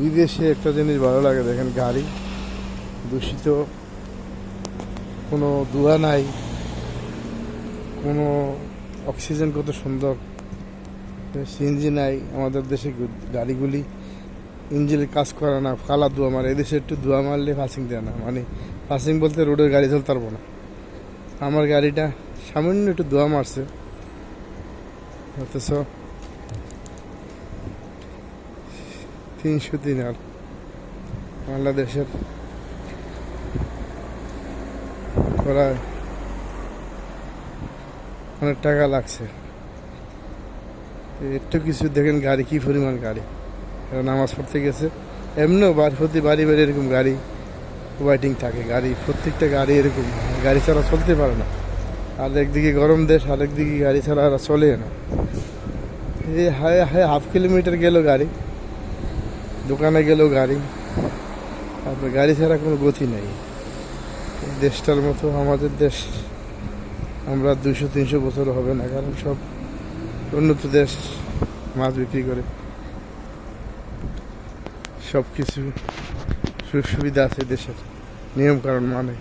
বিদেশে একটা জিনিস ভালো লাগে, দেখেন গাড়ি, দূষিত, কোনো ধোঁয়া নাই, কোনো অক্সিজেন কত সুন্দর সিএনজি নাই, আমাদের দেশে গাড়িগুলি ইঞ্জিনে কাজ করে না কালা ধোয়া মারে, এদেশে একটু ধোয়া মারলে পাসিং দেয় না মানে পাসিং বলতে রোডের গাড়ি চলতে পারব না। আমার গাড়িটা সামান্য একটু ধোয়া মারছে, অথচ তিনশো তিন আর বাংলাদেশের প্রায় অনেক টাকা লাগছে। একটু কিছু দেখেন গাড়ি, কি পরিমাণ গাড়ি। এরা নামাজ পড়তে গেছে। এমনিও বাড়ি প্রতি বাড়ি বাড়ি এরকম গাড়ি ওয়াইটিং থাকে। গাড়ি, প্রত্যেকটা গাড়ি এরকম। গাড়ি ছাড়া চলতে পারে না। আর একদিকে গরম দেশ আর একদিকে গাড়ি ছাড়া চলে না। এই হাফ কিলোমিটার গেল গাড়ি। দোকানে গেলেও গাড়ি। তারপরে গাড়ি ছাড়া কোনো গতি নেই। দেশটার মতো, আমাদের দেশ আমরা দুশো তিনশো বছর হবে না, কারণ সব উন্নত দেশ মাছ বিক্রি করে। সব কিছু সুবিধা আছে দেশের, নিয়মকানুন মানে।